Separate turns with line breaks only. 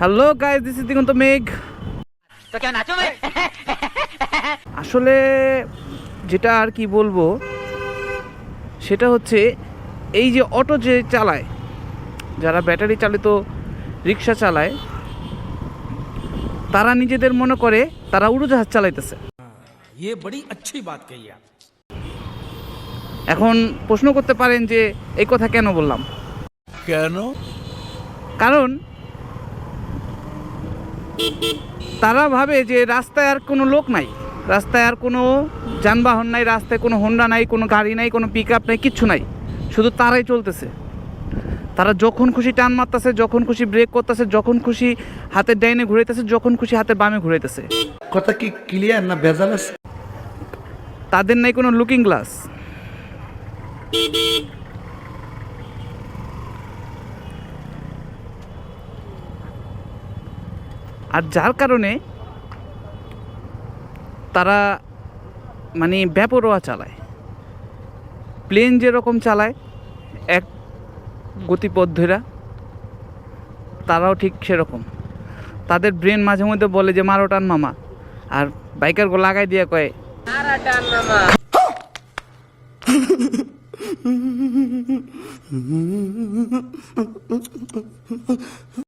hello guys this is Diganta Megh
तो क्या नाचो मैं
আসলে যেটা আর কি বলবো সেটা হচ্ছে এই যে অটো যে চালায় যারা ব্যাটারি চালিত রিক্সা চালায় তারা নিজেদের মনে করে তারা উড়োজাহাজ চালাইতেছে
ये बड़ी अच्छी बात कही आप
এখন প্রশ্ন করতে পারেন যে এই কথা কেন বললাম
কেন
কারণ তারা ভাবে যে রাস্তায় আর কোনো লোক নাই রাস্তায় আর কোনো যানবাহন নাই রাস্তায় কোনো হোন্ডা নাই কোনো গাড়ি নাই কোনো পিক আপ নাই কিচ্ছু নাই। শুধু তারাই চলতেছে। তারা যখন খুশি টান মারতেছে যখন খুশি ব্রেক করতেছে যখন খুশি হাতের ডাইনে ঘুরাইতেছে যখন খুশি হাতে বামে ঘুরাইতেছে।
কথা কি ক্লিয়ার না ভেজাল আছে?
তাদের নাই কোনো লুকিং গ্লাস আর যার কারণে তারা মানে ব্যাপরোয়া চালায়। প্লেন যেরকম চালায় এক গতিপদ্ধরা তারাও ঠিক সেরকম। তাদের ব্রেন মাঝে মধ্যে বলে যে মারো টান মামা। আর বাইকারগুলো লাগাই দিয়ে কয়